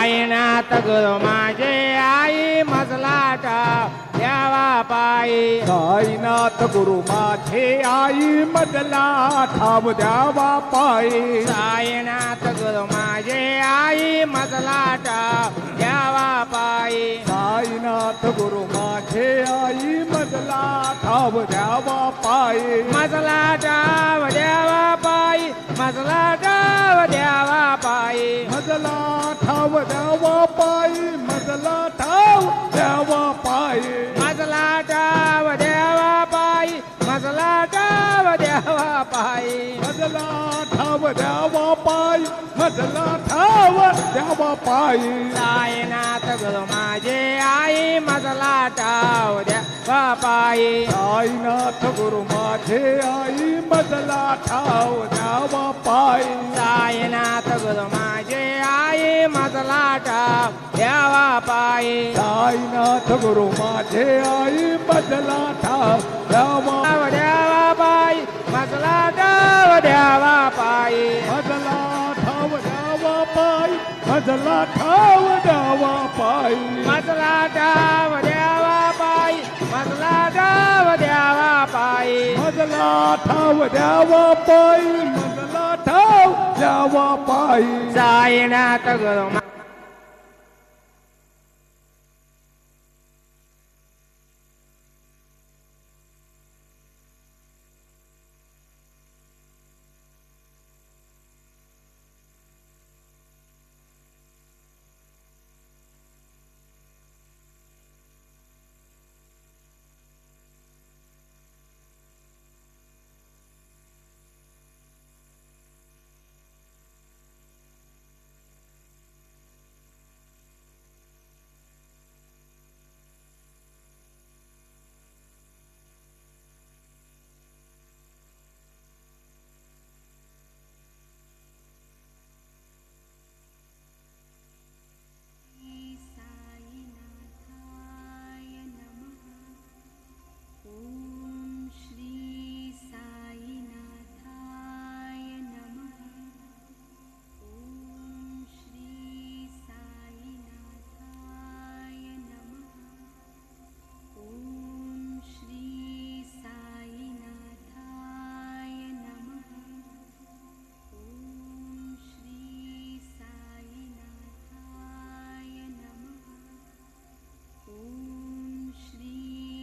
साईनाथ गुरु माझे आई मजलाटा द्यावा पायी. साईनाथ गुरु माझे आई मधला ठाव द्यावा पायी. साईनाथ गुरु माझे आई मजलाटा द्यावा पायी. साईनाथ गुरु माझे आई मधला ठाव द्यावा पायी. मजला डाव द्यावा पायी. मजला डाव द्यावा पायी. मधला ठाव द्यावा पायी. मधला ठाव द्यावा पायी. मजला डाव द्यावा पायी. मजला डाव द्यावा पायी. मधला ठाव द्यावा पायी. मधला ठाव द्यावा पायी साईनाथ गुरु माझे आई मजला डाव द्यावा पायी साईनाथ गुरु माझे आई मधला ठाव द्यावा पायी साईनाथ गुरु माझे आई मजला डाव द्यावा पायी साईनाथ गुरु माझे आई मधला ठाव द्यावा पायी मजला डाव द्यावा पायी. मजला डाव द्यावा पायी. मजला डाव द्यावा पायी. मधला ठाव द्यावा पायी. मधला ठाव द्यावा पायी साईनाथ गुरु